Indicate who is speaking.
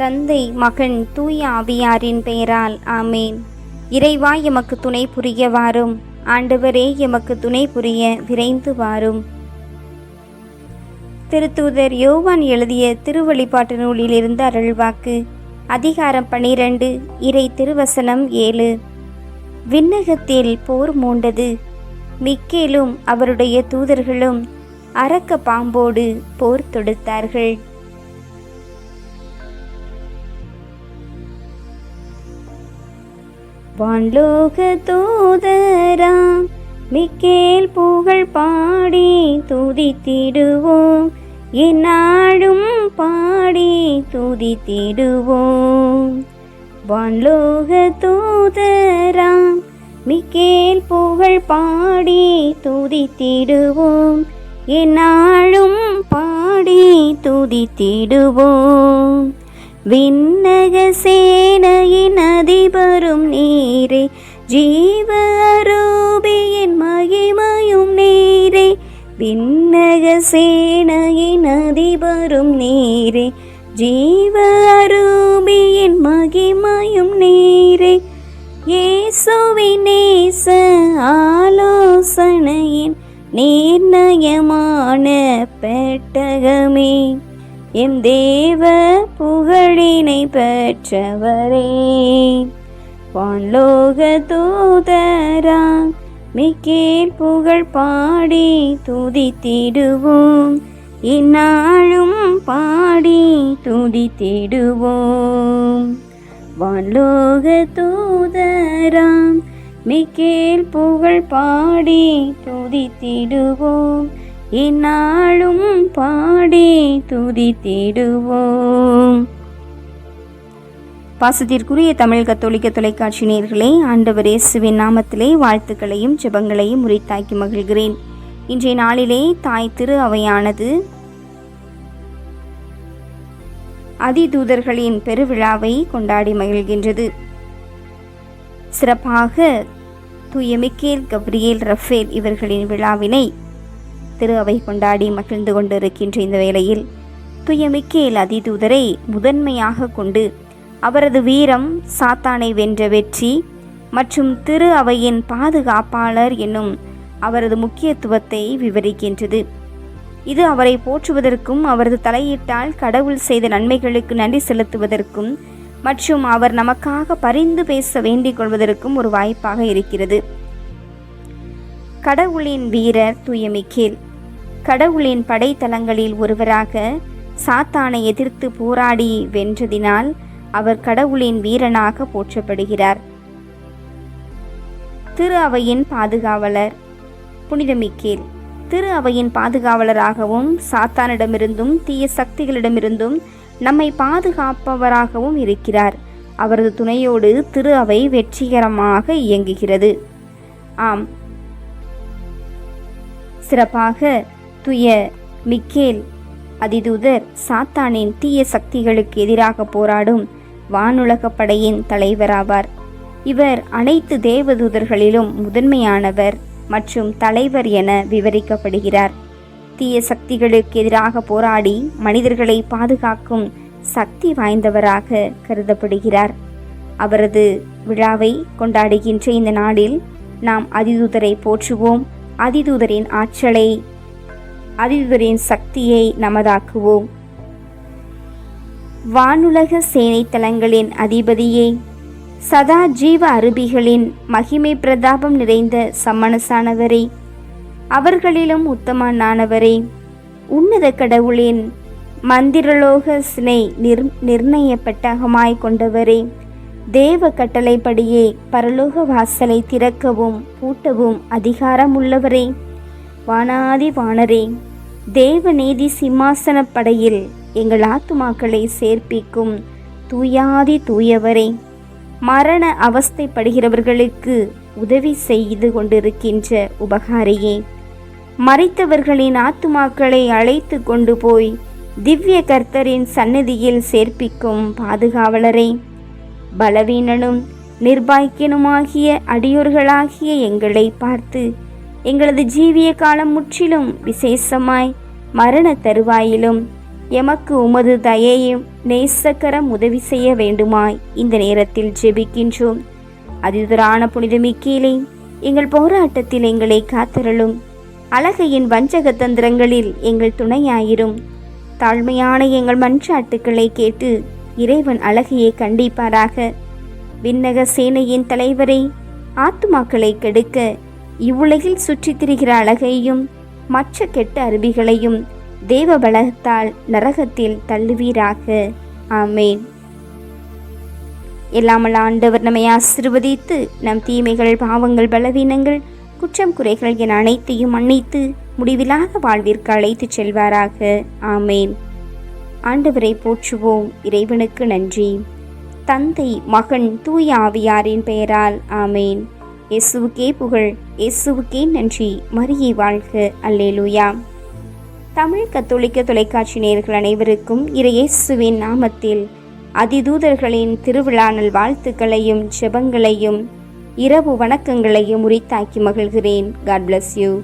Speaker 1: தந்தை மகன் தூய ஆவியாரின் பெயரால் ஆமேன். இறைவா எமக்கு துணை புரிய வாரும். ஆண்டவரே எமக்கு துணை புரிய விரைந்து வாரும். திருத்தூதர் யோவான் எழுதிய திருவழிபாட்டு நூலிலிருந்து அருள்வாக்கு. அதிகாரம் பனிரெண்டு இறை திருவசனம் ஏழு. விண்ணகத்தில் போர் மூண்டது. மிக்கேலும் அவருடைய தூதர்களும் அரக்க பாம்போடு போர் தொடுத்தார்கள். வான்லோக தூதராம் மிக்கேல் புகழ் பாடி துதித்திடுவோம். எந்நாளும் பாடி துதித்திடுவோம். வான்லோக தூதராம் மிக்கேல் புகழ் பாடி துதித்திடுவோம். எந்நாளும் பாடி துதித்திடுவோம். விண்ணக சேனையின் அதிபரும் நீரே ஜீவ அரூபியின் மகிமையும் நீரே. விண்ணக சேனையின் அதிபரும் நீரே ஜீவ அரூபியின் மகிமையும் நீரே. இயேசுவின் ஆலோசனையின் நிர்ணயமான பெட்டகமே. எம் தேவ புகழினை பெற்றவரே. வான்லோக தூதரா மிக்கேல் புகழ் பாடி துதித்திடுவோம். இந்நாளும் பாடி துதித்திடுவோம். வான்லோக தூதராம் மிக்கேல் புகழ் பாடி துதித்திடுவோம். இந்நாளும் பாடி துதித்திடுவோம். பாசத்திற்குரிய தமிழ் கத்தோலிக்க தொலைக்காட்சி நேர்களே ஆண்டவர் இயேசுவின் நாமத்திலே வாழ்த்துக்களையும் ஜெபங்களையும் உரித்தாக்கி மகிழ்கிறேன். இன்றைய நாளிலே தாய் திரு அவையானது அதிதூதர்களின் பெருவிழாவை கொண்டாடி மகிழ்கின்றது. சிறப்பாக தூய மிக்கேல் கப்ரியேல் ரஃபேல் இவர்களின் விழாவினை திரு அவை கொண்டாடி மகிழ்ந்து கொண்டிருக்கின்ற இந்த வேளையில் தூய மிக்கேல் அதிதூதரை முதன்மையாக கொண்டு அவரது வீரம் சாத்தானை வென்ற வெற்றி மற்றும் திரு அவையின் பாதுகாப்பாளர் என்னும் அவரது முக்கியத்துவத்தை விவரிக்கின்றது. இது அவரை போற்றுவதற்கும் அவரது தலையிட்டால் கடவுள் செய்த நன்மைகளுக்கு நன்றி செலுத்துவதற்கும் மற்றும் அவர் நமக்காக பரிந்து பேச வேண்டிக் கொள்வதற்கும் ஒரு வாய்ப்பாக இருக்கிறது. கடவுளின் வீரர் தூயமிக்கேல் கடவுளின் படைத்தலங்களில் ஒருவராக சாத்தானை எதிர்த்து போராடி வென்றதினால் அவர் கடவுளின் வீரனாக போற்றப்படுகிறார். திரு அவையின் பாதுகாவலர். புனிதமிக்கேல். திரு அவையின் பாதுகாவலராகவும் சாத்தானிடமிருந்தும் தீய சக்திகளிடமிருந்தும் நம்மை பாதுகாப்பவராகவும் இருக்கிறார். அவரது துணையோடு திரு அவை வெற்றிகரமாக இயங்குகிறது. ஆம். சிறப்பாக துய மிக்கேல் அதிதூதர் சாத்தானின் தீய சக்திகளுக்கு எதிராக போராடும் வானுலக படையின் தலைவராவார். இவர் அனைத்து தேவதூதர்களிலும் முதன்மையானவர் மற்றும் தலைவர் என விவரிக்கப்படுகிறார். தீய சக்திகளுக்கு எதிராக போராடி மனிதர்களை பாதுகாக்கும் சக்தி வாய்ந்தவராக கருதப்படுகிறார். அவரது விழாவை கொண்டாடுகின்ற இந்த நாளில் நாம் அதிதூதரை போற்றுவோம். அதிதூதரின் ஆற்றலை அதிபரின் சக்தியை நமதாக்குவோம். வானுலக சேனை தலங்களின் அதிபதியே சதா ஜீவ அருபிகளின் மகிமை பிரதாபம் நிறைந்த சம்மனசானவரே அவர்களிலும் உத்தமனானவரே உன்னத கடவுளின் மந்திரலோக சினை நிர் நிர்ணயப்பட்டகமாய் கொண்டவரே தேவ கட்டளைப்படியே பரலோக வாசலை திறக்கவும் பூட்டவும் அதிகாரம் உள்ளவரே வானாதி வானரே தேவநீதி சிம்மாசன படையில் எங்கள் ஆத்துமாக்களை சேர்ப்பிக்கும் தூயாதி தூயவரே மரண அவஸ்தைப்படுகிறவர்களுக்கு உதவி செய்து கொண்டிருக்கின்ற உபகாரியே. மறித்தவர்களின் ஆத்துமாக்களை அழைத்து கொண்டு போய் திவ்ய கர்த்தரின் சந்நிதியில் சேர்ப்பிக்கும் பாதுகாவலரே பலவீனனும் நிர்பாய்க்கனுமாகிய அடியோர்களாகிய எங்களை பார்த்து எங்களது ஜீவிய காலம் முற்றிலும் விசேஷமாய் மரண தருவாயிலும். எமக்கு உமது தயையும் நேசக்கரம் உதவி செய்ய வேண்டுமாய் இந்த நேரத்தில் ஜெபிக்கின்றோம். அதிதரான புனித மிக்கேலே எங்கள் போராட்டத்தில் எங்களை காத்தருளும். அழகையின் வஞ்சக தந்திரங்களில் எங்கள் துணையாயிரும். தாழ்மையான எங்கள் மன்றாட்டுக்களை கேட்டு இறைவன் அழகையை கண்டிப்பாராக. விண்ணக சேனையின் தலைவரை ஆத்துமாக்களை கெடுக்க இவ்வுலகில் சுற்றித் திரிகிற அழகையும் மற்ற கெட்ட அருவிகளையும் தேவ பலத்தால் நரகத்தில் தள்ளுவீராக. ஆமேன். எல்லாமல் ஆண்டவர் நம்மை ஆசிர்வதித்து நம் தீமைகள் பாவங்கள் பலவீனங்கள் குற்றம் குறைகள் என அனைத்தையும் மன்னித்து முடிவில்லாத வாழ்விற்கு அழைத்துச் செல்வாராக. ஆமேன். ஆண்டவரை போற்றுவோம். இறைவனுக்கு நன்றி. தந்தை மகன் தூய ஆவியாரின் பெயரால். ஆமேன். இயேசுவுக்கே புகழ் இயேசுவுக்கே நன்றி. மரியை வாழ்க. அல்லேலூயா. தமிழ் கத்தோலிக்க தொலைக்காட்சி நேயர்கள் அனைவருக்கும் இறையேசுவின் நாமத்தில் அதிதூதர்களின் திருவிழா நல் வாழ்த்துக்களையும் ஜெபங்களையும் இரவு வணக்கங்களையும் உரித்தாக்கி மகிழ்கிறேன். God bless you